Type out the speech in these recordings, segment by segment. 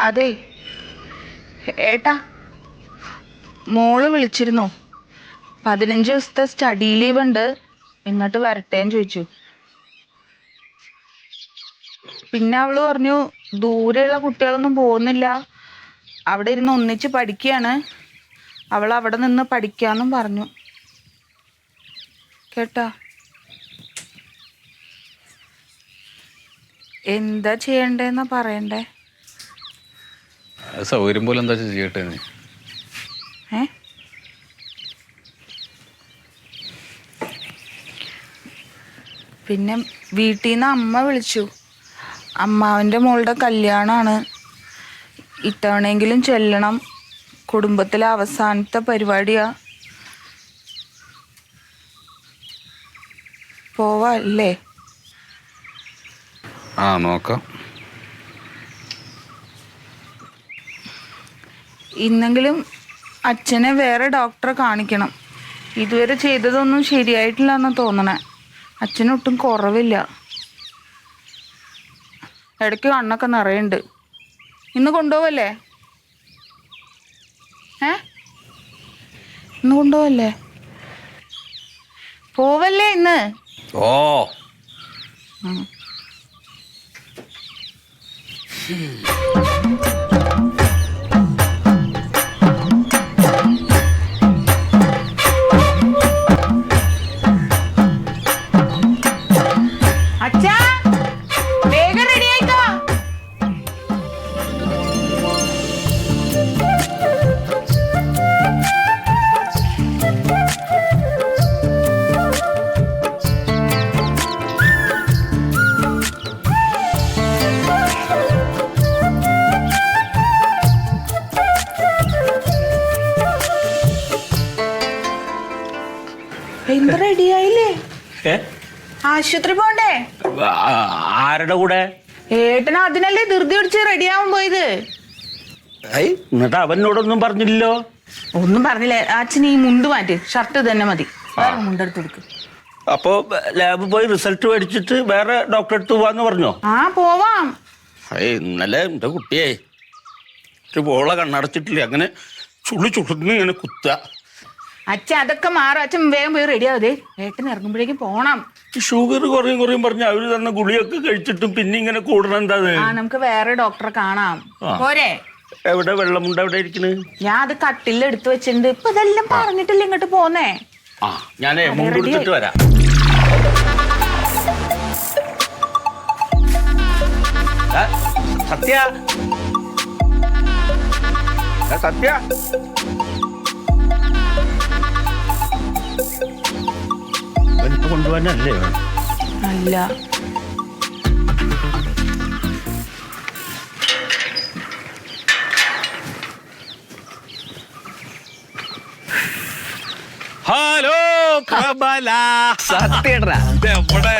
അതെ. ഏട്ടാ മോൾ വിളിച്ചിരുന്നു. പതിനഞ്ച് ദിവസത്തെ സ്റ്റഡി ലീവ് ഉണ്ട്. ഇങ്ങോട്ട് വരട്ടേന്ന് ചോദിച്ചു. പിന്നെ അവൾ പറഞ്ഞു ദൂരെയുള്ള കുട്ടികളൊന്നും പോകുന്നില്ല. അവിടെ ഇരുന്ന് ഒന്നിച്ച് പഠിക്കുകയാണ്. അവൾ അവിടെ നിന്ന് പഠിക്കാന്നും പറഞ്ഞു. കേട്ടാ? എന്താ ചെയ്യണ്ടേന്നാ പറയണ്ടേ? സൗകര്യം പോലെ എന്താ ചെയ്യട്ടെ നീ ഏ? പിന്നെ വീട്ടിൽ നിന്ന് അമ്മ വിളിച്ചു. അമ്മാവന്റെ മോളുടെ കല്യാണമാണ് ഇത്തവണയെങ്കിലും ചെല്ലണം. കുടുംബത്തിലെ അവസാനത്തെ പരിപാടിയാ. പോവാ അല്ലേ? ആ നോക്കാം. ഇന്നെങ്കിലും അച്ഛനെ വേറെ ഡോക്ടറെ കാണിക്കണം. ഇതുവരെ ചെയ്തതൊന്നും ശരിയായിട്ടില്ല എന്ന് തോന്നണേ. അച്ഛനൊട്ടും കുറവില്ല. ഇടയ്ക്ക് കണ്ണൊക്കെ നിറയുണ്ട്. ഇന്ന് കൊണ്ടുപോവല്ലേ? ഏ? ഇന്ന് കൊണ്ടുപോവല്ലേ? പോവല്ലേ ഇന്ന്? ഓ ഉം. ആശുപത്രി പോണ്ടേ? ആരുടെ കൂടെ? ഏട്ടൻ അതിനല്ലേ ധൃതി പിടിച്ച് റെഡിയാവാൻ പോയത്. എന്നിട്ട് അവനോടൊന്നും പറഞ്ഞില്ലല്ലോ? ഒന്നും പറഞ്ഞില്ല. അച്ഛൻ ഈ മുണ്ട് മാറ്റി. ഷർട്ട് തന്നെ മതി. മുണ്ടെടുത്ത് കൊടുക്ക്. അപ്പോ ലാബ് പോയി റിസൾട്ട് മേടിച്ചിട്ട് വേറെ ഡോക്ടറെ അടുത്ത് പോവാന്ന് പറഞ്ഞോ? ആ പോവാം. ഇന്നലെ എന്റെ കുട്ടിയെ ഒരു പോള കണ്ണടച്ചിട്ടില്ല? അങ്ങനെ ചുള്ളി ചുള്ളിന്ന് ഇങ്ങനെ കുത്ത അച്ഛൻ അതൊക്കെ മാറും. അച്ഛൻ വേഗം പോയി റെഡി ആവതേ ഏട്ടൻ ഇറങ്ങുമ്പോഴേക്കും പോണം. ഷുഗർ കുറയും കുറയും പറഞ്ഞ അവർ തന്ന ഗുളിയൊക്കെ കഴിച്ചിട്ടും പിന്നെ ഇങ്ങനെ കൂടണം എന്താ? ആ നമുക്ക് വേറെ ഡോക്ടറെ കാണാം. പോരെ. എവിടെ വെള്ളമുണ്ട് എവിടെ ഇരിക്കണ്? ഞാൻ അത് കട്ടിൽ എടുത്തു വെച്ചിട്ടുണ്ട്. ഇപ്പൊ ഇതെല്ലാം പറഞ്ഞിട്ടില്ല ഇങ്ങോട്ട് പോന്നേ. ആ ready കൊടുത്തിട്ട് വരാം. സത്യ. സത്യ. കൊണ്ടുപോകാനല്ലേ? അല്ല. ഹലോ പ്രബല. സത്യടാ എവിടെ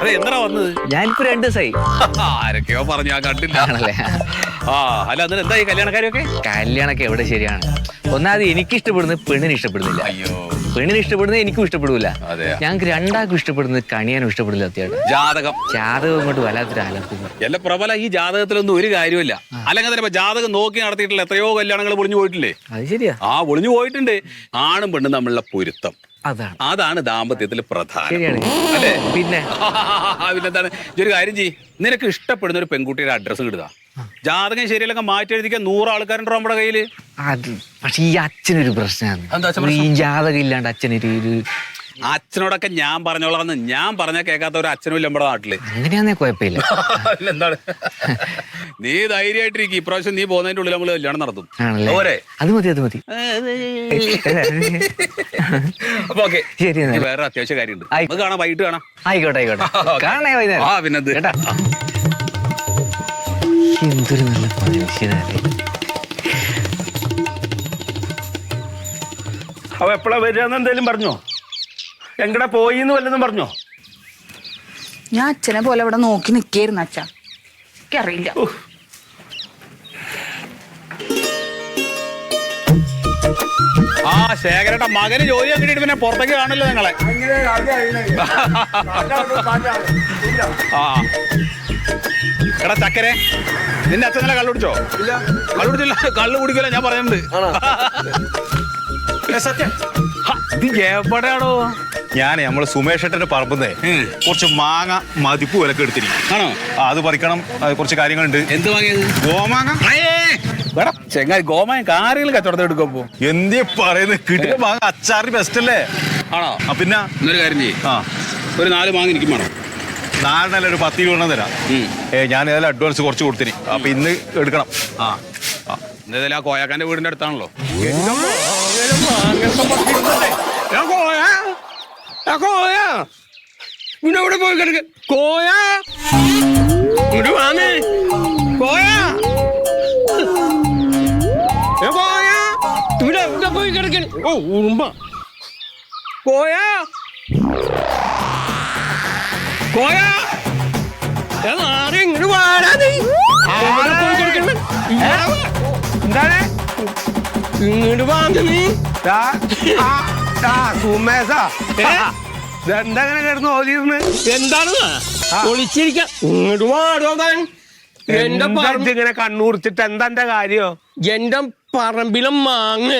അതെ എന്താ വന്നത്? ഞാനിപ്പോ രണ്ടു ദിവസമായി ആരൊക്കെയോ പറഞ്ഞു ഞാൻ കണ്ടില്ല. ആണല്ലേ? ആ അല്ല എന്നിട്ട് എന്തായി കല്യാണക്കാരൊക്കെ കല്യാണൊക്കെ എവിടെ ശരിയാണ്? ഒന്നാമത് എനിക്ക് ഇഷ്ടപ്പെടുന്നത് പെണ്ണിന് ഇഷ്ടപ്പെടുന്നില്ല. അയ്യോ. പെണ്ണിന് ഇഷ്ടപ്പെടുന്നത് എനിക്കും ഇഷ്ടപ്പെടില്ല അതെയാ. ഞങ്ങൾക്ക് രണ്ടാൾക്കും ഇഷ്ടപ്പെടുന്നത് കണിയാനും ഇഷ്ടപ്പെടില്ല അത്യാവശ്യം. ജാതകം. ജാതകം ഇങ്ങോട്ട് വല്ലാത്തൊരു എല്ലാ പ്രബല ഈ ജാതകത്തിലൊന്നും ഒരു കാര്യമില്ല അല്ലെങ്കിൽ തന്നെ ഇപ്പൊ ജാതകം നോക്കി നടത്തിയിട്ടില്ല എത്രയോ കല്യാണങ്ങൾ പൊളിഞ്ഞു പോയിട്ടില്ലേ? അത് ശരിയാ. ആ ഒളിഞ്ഞു പോയിട്ടുണ്ട്. ആണും പെണ്ണും തമ്മിലുള്ള പൊരുത്തം. അതാണ്. അതാണ് ദാമ്പത്യത്തിൽ പ്രധാനം. ശരിയാണ്. അല്ലേ? പിന്നെ? പിന്നെന്താണ്? ഒരു കാര്യം ചെയ്യ്. നിനക്ക് ഇഷ്ടപ്പെടുന്ന ഒരു പെൺകുട്ടിയുടെ അഡ്രസ്സ് കിട്ടുക ജാതകം ശരിയല്ലെങ്കിൽ മാറ്റി എഴുതിക്കാൻ നൂറ് ആൾക്കാരുണ്ടോ നമ്മുടെ കയ്യിൽ? അത് പക്ഷെ ഈ അച്ഛനൊരു പ്രശ്നമാണ് ഈ ജാതകം ഇല്ലാണ്ട് അച്ഛനൊരു ഒരു അച്ഛനോടൊക്കെ ഞാൻ പറഞ്ഞോളാന്ന്. ഞാൻ പറഞ്ഞാൽ കേൾക്കാത്ത ഒരു അച്ഛനും ഇല്ല നമ്മുടെ നാട്ടിൽ. അങ്ങനെയാന്നേ കുഴപ്പമില്ല. എന്താണ് നീ ധൈര്യമായിട്ടിരിക്കും. ഇപ്രാവശ്യം നീ പോകുന്നതിന്റെ ഉള്ളിൽ നമ്മൾ കല്യാണം നടത്തും. പോരെ. അത് മതി അത് മതി. അപ്പൊ ഓക്കെ. ശരി വേറെ അത്യാവശ്യ കാര്യമുണ്ട്. നമുക്ക് കാണാം വൈകിട്ട് കാണാം. ആയിക്കോട്ടെ ആയിക്കോട്ടെ. കാണണേ വൈകുന്നേരം ആ പിന്നെ കേട്ടാ. എന്തൊരു നല്ല മനുഷ്യനല്ലേ അവ എപ്പോഴാ വരികയെന്ന് എന്തേലും പറഞ്ഞോ? എങ്ങടെ പോയി എന്ന് വല്ലതും പറഞ്ഞോ? ഞാൻ അച്ഛനെ പോലെ ഇവിടെ നോക്കി നിക്കായിരുന്നു അച്ഛാ. എനിക്കറിയില്ല. ആ ശേഖരട്ട മകന് ജോലി കിട്ടിയിട്ട് പിന്നെ പുറത്തേക്ക് കാണില്ല നിങ്ങളെ ആ. എടാ ചക്കരെ നിന്റെ അച്ഛൻ നല്ല കള്ളുടിച്ചോ? ഇല്ല. കള്ളുടിച്ചില്ല കള്ളു കുടിക്കില്ല ഞാൻ പറയുന്നുണ്ട് ഹ, ഇത് എവിടെയാണോ ഞാൻ നമ്മൾ സുമേഷ് ഏട്ടന്റെ പറമ്പുന്നേ കുറച്ച് മാങ്ങ മതിപ്പ് വിലക്ക് എടുത്തിരിക്കും ആണോ? അത് പറിക്കണം കുറച്ച് കാര്യങ്ങളുണ്ട്. എന്ത് വാങ്ങിയത് ഗോമാങ്ങ? ചെങ്ങായി ഗോമയം കാര്യങ്ങൾ കച്ചവടത്തിൽ എടുക്കുമ്പോ എന്തേ പറയുന്നത് കിട്ടിയ മാങ്ങ അച്ചാറിന് ബെസ്റ്റ് അല്ലേ? ആണോ? പിന്നെ? എന്നൊരു കാര്യം ചെയ്യ്. ഒരു നാല് മാങ്ങ എനിക്കും വേണം. നാലിനല്ല ഒരു പത്ത് രൂപ തരാം. ഞാൻ ഏതായാലും അഡ്വാൻസ് കുറച്ച് കൊടുത്തിരി. അപ്പൊ ഇന്ന് എടുക്കണം. ആ. എന്തായാലും ആ കോയാക്കാന്റെ വീടിന്റെ അടുത്താണല്ലോ. പിന്നെ എവിടെ പോയി കിടക്ക? കോയ? ഇങ്ങോട്ട് വാങ്ങേ കോയ? കോയ? ഇവിടെ എവിടെ പോയി കിടക്കണ്? ഓ ഉറുമ്പ. കോയ? എന്താണ്? ഇങ്ങോട്ട് വാങ്ങ നീ. സുമേഷാ. ഏ? ഇതെന്താ ഇങ്ങനെ കിടന്ന് ഓലിയിരുന്ന് എന്താണ് ഒളിച്ചിരിക്ക. ഇങ്ങോട്ട് വാടോ താൻ എന്റെ ഇങ്ങനെ കണ്ണൂർച്ചിട്ട് എന്താ എന്റെ കാര്യോ? എന്റെ പറമ്പിലും മാങ്ങ.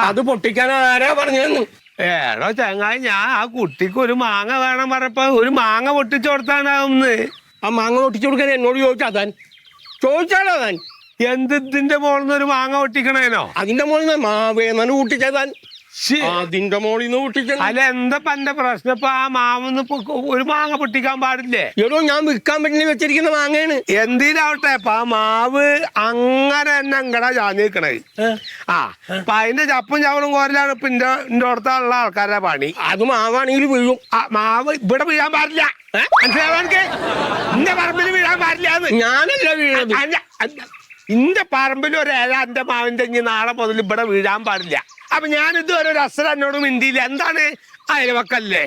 അത് പൊട്ടിക്കാൻ ആരാ പറഞ്ഞതെന്ന്? ഏടോ ചങ്ങായി ഞാൻ ആ കുട്ടിക്ക് ഒരു മാങ്ങ വേണം പറഞ്ഞപ്പോ ഒരു മാങ്ങ പൊട്ടിച്ചു കൊടുത്താനാവുന്ന്. ആ മാങ്ങ പൊട്ടിച്ചു കൊടുക്കാൻ എന്നോട് ചോദിച്ചാ താൻ? ചോദിച്ചാലോ താൻ? എന്ത് ഇതിന്റെ നിന്ന് ഒരു മാങ്ങ പൊട്ടിക്കണേനോ? അതിന്റെ മോളിൽ നിന്ന് മാവേന്നാണ് കൂട്ടിച്ചാൽ താൻ? അതിന്റെ മോളിൽ നിന്ന് കൂട്ടിച്ച അല്ല എന്താ എന്റെ പ്രശ്നം? ഇപ്പൊ ആ മാവന്ന് ഒരു മാങ്ങ പൊട്ടിക്കാൻ പാടില്ലേ? എടോ ഞാൻ വിൽക്കാൻ പറ്റുന്ന വെച്ചിരിക്കുന്ന മാങ്ങയാണ്. എന്തിനാവട്ടെ ഇപ്പൊ ആ മാവ് അങ്ങനെ തന്നെ അങ്ങടാ ചാഞ്ഞ് നിൽക്കണത് ആ അപ്പൊ അതിന്റെ ചപ്പും ചവറും കോരലാണ് ഇപ്പൊ ഇന്റെ ഇന്റെ അടുത്തുള്ള ആൾക്കാരെ പണി. അത് മാവാണെങ്കിൽ വീഴും. ആ മാവ് ഇവിടെ വീഴാൻ പാടില്ല. മനസ്സിലാവാൻ ഇന്റെ പറമ്പിൽ വീഴാൻ പാടില്ല ഞാനല്ല വീഴത്. ഇന്റെ പറമ്പിൽ ഒരു ഇല എന്റെ മാവിന്റെ ഇനി നാളെ മുതൽ ഇവിടെ വീഴാൻ പാടില്ല. അപ്പൊ ഞാൻ ഇതുവരെ ഒരു അസരം എന്നോട് മിണ്ടിയില്ല. എന്താണ് അയൽവക്കല്ലേ?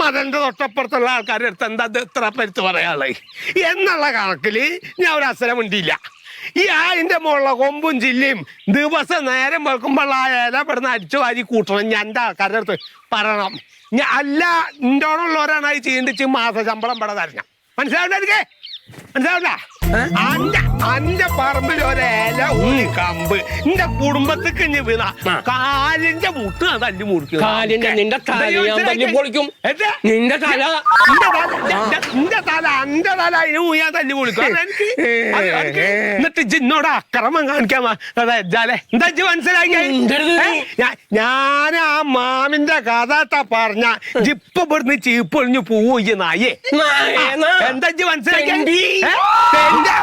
മതന്റെ തൊട്ടപ്പുറത്തുള്ള ആൾക്കാരുടെ അടുത്ത് എന്താ എത്ര പരുത്ത് പറയാളെ എന്നുള്ള കണക്കിൽ ഞാൻ ഒരു അസരം മിണ്ടിയില്ല. ഈ ആയിന്റെ മുകളിലെ കൊമ്പും ചില്ലിയും ദിവസം നേരം വെക്കുമ്പോൾ ആ ഇല ഇവിടുന്ന് അടിച്ചു വാരി കൂട്ടണം. ഞാൻ എന്റെ ആൾക്കാരുടെ അടുത്ത് പറയണം. ഞാൻ അല്ല ഇന്റോടുള്ളവരാണ് ഈ ചീണ്ടിച്ച് മാസ ശമ്പളം ഇവിടെ തരണം. മനസ്സിലാവണ്ടേ എനിക്ക്? അന്റെ അന്റെ പറമ്പിൽ ഒരേല ഒരു കമ്പ്. എന്റെ കുടുംബത്തിക്ക് ഇനി വീണ കാലിന്റെ മുട്ട് ഞാൻ തല്ലി മുറിക്കും. കാലിന്റെ നിന്റെ തല ഞാൻ തല്ലി പൊളിക്കും. നിന്റെ തല. നിന്റെ തല അന്റെ തല അതിന് ഊയാൻ തല്ലി പൊളിക്കും. എന്നിട്ട് ജിന്നോട് അക്രമം കാണിക്കാൻ വാ. അതാ ഇജ്ജാലെ. എന്താ ജി മനസ്സിലാക്കി ഞാൻ ആ മാമിന്റെ കഥ പറഞ്ഞ ജിപ്പ് ഇവിടുന്ന് ചീപ്പൊളിഞ്ഞു പോവുക നായേ. എന്താ ജി മനസ്സിലാക്കി എന്താ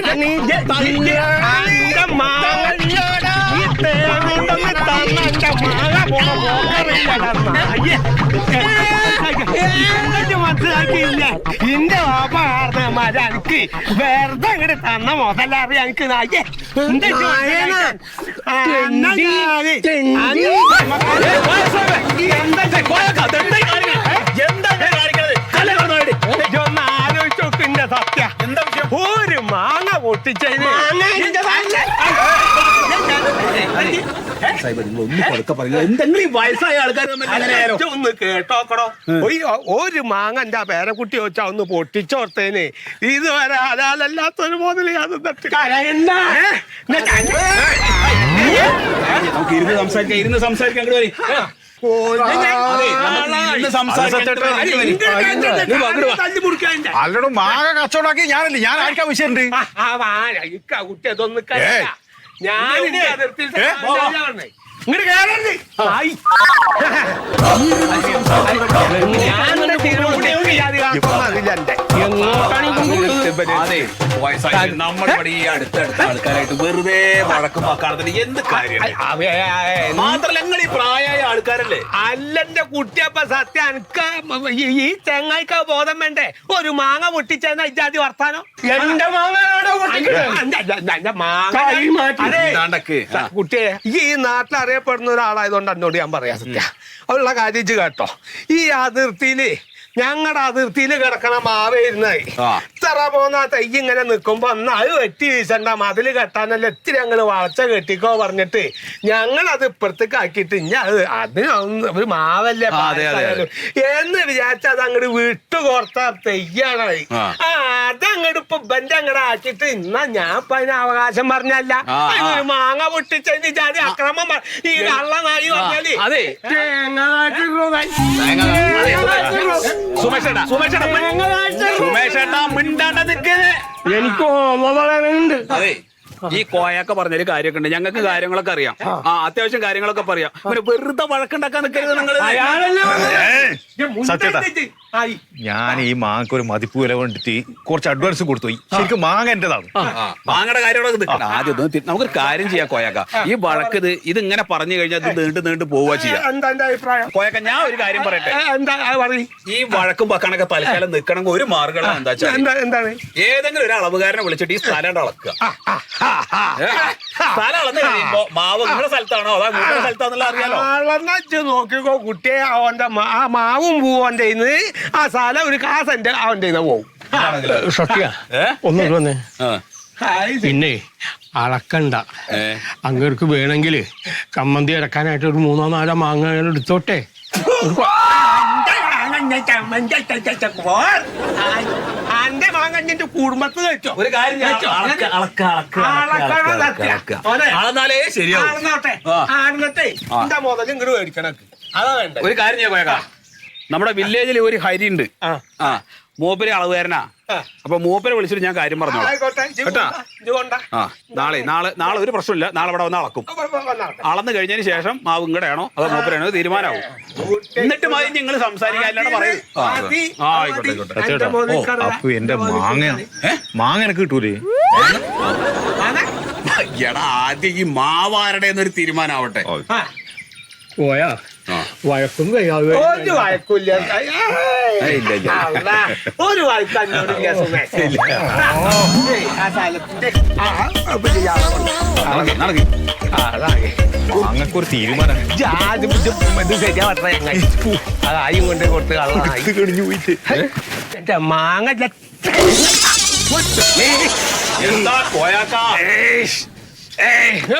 പറഞ്ഞേ? ഞാൻ തല്ലി. തല്ലി. മാങ്ങ മനസ്സിലാക്കിയില്ല ഇന്റെ വാപ്പ കാരണ മര എനിക്ക് വെറുതെ അങ്ങോട്ട് തന്ന മുതലറി എനിക്ക് നായേ എന്താ ഇജ്ജ് മനസ്സിലാക്കിയെ? ആ, എന്നാ ഞാൻ തെണ്ടി. എന്താ ഇജ്ജ് കോയക്ക, ഇതെന്താ ഈ കാണിക്കണെ? എന്താ ഇജ്ജ് കാണിക്കണത്? അല്ല, ഇവിടെ നോക്ക്. ഇജ്ജ് ഒന്ന് ആലോചിച്ച് സത്യ ഒരു മാങ്ങ വയസ്സായ ആൾക്കാർ ഒന്ന് കേട്ടോക്കടോ ഒരു ഒരു മാങ്ങ എന്റെ പേരക്കുട്ടി വെച്ചാ ഒന്ന് പൊട്ടിച്ചോർത്തേന് ഇതുവരെ വരെ അതാലല്ലാത്തൊരു. ഏ? ഞാൻ കര- നമുക്ക് ഇരുന്ന് സംസാരിക്കാം ഇരുന്ന് സംസാരിക്കാം അല്ലടോ മാങ്ങ കച്ചവടാക്കി ഞാനല്ലേ? ഞാൻ ആർക്കാ വിഷയുണ്ട്? കുട്ടി അതൊന്നും. ഞാൻ കേറരുത്. ഞാൻ അതെ. വയസ്സായ നമ്മുടെ ഇവിടെ ഈ അടുത്തടുത്ത ആൾക്കാരായിട്ട് വെറുതെ വഴക്കും പക്കാണത്തിന് എന്ത് കാര്യം മാത്രല്ല ഞങ്ങൾ ഈ പ്രായമായ ആൾക്കാരല്ലേ അല്ലെന്റെ കുട്ടിയപ്പ സത്യം അനക്ക് ഈ- തെങ്ങായിക്ക ചെങ്ങായിക്ക് ബോധം വേണ്ടേ? ഒരു മാങ്ങ പൊട്ടിച്ചെന്ന ഇജാതി വർത്താനോ? എന്റെ മാങ്ങ. കുട്ടിയെ ഈ നാട്ടിൽ അറിയപ്പെടുന്ന ഒരാളായതുകൊണ്ട് എന്നോട് ഞാൻ പറയാ സത്യ. ഉള്ള കാര്യം കേട്ടോ. ഈ അതിർത്തിയിൽ ഞങ്ങളുടെ അതിർത്തിയിൽ കിടക്കണ മാവേരുന്നായി. ഇത്ര പോന്ന തൈ ഇങ്ങനെ നിൽക്കുമ്പോ അന്ന് അത് വെട്ടി വീശണ്ട മതിൽ കെട്ടാനല്ല ഇത്തിരി ഞങ്ങൾ വളച്ച കെട്ടിക്കോ പറഞ്ഞിട്ട് ഞങ്ങൾ അത് ഇപ്പുറത്തേക്ക് ആക്കിയിട്ട് ഇനി അത് അത് ഒന്ന് ഒരു മാവല്ലേ. എന്ന് വിചാരിച്ച അത് അങ്ങോട്ട് വിട്ടു കോർത്ത തെയ്യാണ് അതങ്ങോട്ട് ഇപ്പൊ ബന്റെ അങ്ങോട്ട് ആക്കിയിട്ട് ഇന്നാ ഞാൻ ഇപ്പൊ അതിന് അവകാശം പറഞ്ഞല്ല. ഒരു മാങ്ങ പൊട്ടിച്ചതിന് ജാതി അക്രമം ഈ കള്ള നായി പറഞ്ഞാൽ. അതെ. സുമേഷ് സുമേഷ് സുമേഷേട്ടാ സുമേഷേട്ടാ സുമേഷേട്ടാ മിണ്ടാണ്ട നിൽക്കുന്നത് എനിക്ക് ഓർമ്മ ഉണ്ട് അതെ. ഈ കോയൊക്കെ പറഞ്ഞൊരു കാര്യമൊക്കെ ഉണ്ട്. ഞങ്ങൾക്ക് കാര്യങ്ങളൊക്കെ അറിയാം. ആ. അത്യാവശ്യം കാര്യങ്ങളൊക്കെ പറയാം. പിന്നെ വെറുതെ വഴക്കുണ്ടാക്കാൻ നിൽക്കരുത് നിങ്ങൾ ഞാൻ ഈ മാങ്ങക്ക് ഒരു മതിപ്പ് വില കൊണ്ടിട്ട് കുറച്ച് അഡ്വാൻസ് കൊടുത്തു പോയി. ശരിക്കും മാങ്ങ എന്റേതാണ്. മാങ്ങയുടെ കാര്യങ്ങളൊക്കെ നിൽക്കണം ആദ്യം നമുക്കൊരു കാര്യം ചെയ്യാം കോയക്ക. ഈ വഴക്ക് ഇത് ഇത് ഇങ്ങനെ പറഞ്ഞു കഴിഞ്ഞാൽ ഇത് നീണ്ടു നീണ്ടു പോവുക ചെയ്യാം. കോയക്ക ഞാൻ ഒരു കാര്യം പറയട്ടെ. ഈ വഴക്കും പക്കാനൊക്കെ തൽക്കാലം നിൽക്കണമെങ്കിൽ ഒരു മാർഗം എന്താ എന്താണ്? ഏതെങ്കിലും ഒരു അളവുകാരനെ വിളിച്ചിട്ട് ഈ സ്ഥലം അളക്കുക? സ്ഥലം അളന്ന് കഴിയുമ്പോ മാവ് നിങ്ങളുടെ സ്ഥലത്താണോ? അതാ നിങ്ങളുടെ സ്ഥലത്താന്നുള്ള അറിയാലോ? വളർന്നു നോക്കിക്കോ കുട്ടിയെ അവന്റെ മാ- ആ മാവും പൂവും അവന്റെ ആ സ്ഥലം ഒരു കാസന്റെ അവന്റെ കയ്യിന്ന് പോവും. സത്യ ഏ? ഒന്ന് വന്നേ. ആ. പിന്നെ അളക്കണ്ട. ഏ. അങ്ങേർക്ക് വേണമെങ്കിൽ കമ്മന്തി ഇറക്കാനായിട്ട് ഒരു മൂന്നോ നാലോ മാങ്ങ എടുത്തോട്ടെ. ഒരു കൊ- അന്റെ മാങ്ങന്റെ കുടുംബത്തിൽ വെച്ചോ. ഒരു കാര്യം. അളന്നാലേ ശരിയാവും. എന്താ ഇങ്ങോട്ട് മേടിക്കണക്ക് അതാ വേണ്ട ഒരു കാര്യം ഞാൻ നമ്മുടെ വില്ലേജിൽ ഒരു ഹരി ഉണ്ട്. ആ. മൂപ്പര് അളവുകാരനാ. അപ്പൊ മൂപ്പരെ വിളിച്ചിട്ട് ഞാൻ കാര്യം പറഞ്ഞോളാം. കേട്ടാ? ആ നാളെ നാളെ നാളെ ഒരു പ്രശ്നമില്ല. നാളെ ഇവിടെ വന്ന് അളക്കും. അളന്നു കഴിഞ്ഞതിന് ശേഷം മാവ് ഇങ്ങടെയാണോ അതോ മൂപ്പരാണോ തീരുമാനമാവും. എന്നിട്ട് മതി നിങ്ങൾ സംസാരിക്കാൻ അല്ലാണ്ട് പറയൂ ആ, ആയിക്കോട്ടെ. ആയിക്കോട്ടെ. അപ്പൊ എന്റെ മാങ്ങ. മാങ്ങ എനിക്ക് കിട്ടൂലേ? എടാ ആദ്യം ഈ മാവാരുടെ എന്നൊരു തീരുമാനമാവട്ടെ ആ. പോയാ. വഴക്കും കഴിയാതെ ഒരു വഴക്കില്ല ഒരു വഴക്ക് നടക്ക്. മാങ്ങക്ക് ഒരു തീരുമാനം. അതായും കൊണ്ട് കൊടുത്ത് കള്ളനായി കഴിഞ്ഞു പോയിട്ട് എന്റെ മാങ്ങ എന്താ ഞാൻ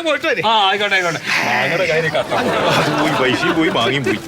പോയിട്ട് ആ ആയിക്കോട്ടെ ആയിക്കോട്ടെ. അങ്ങനെ കാര്യം കഷ്ടം പോയി പൈസയും പോയി വാങ്ങിയും പോയി.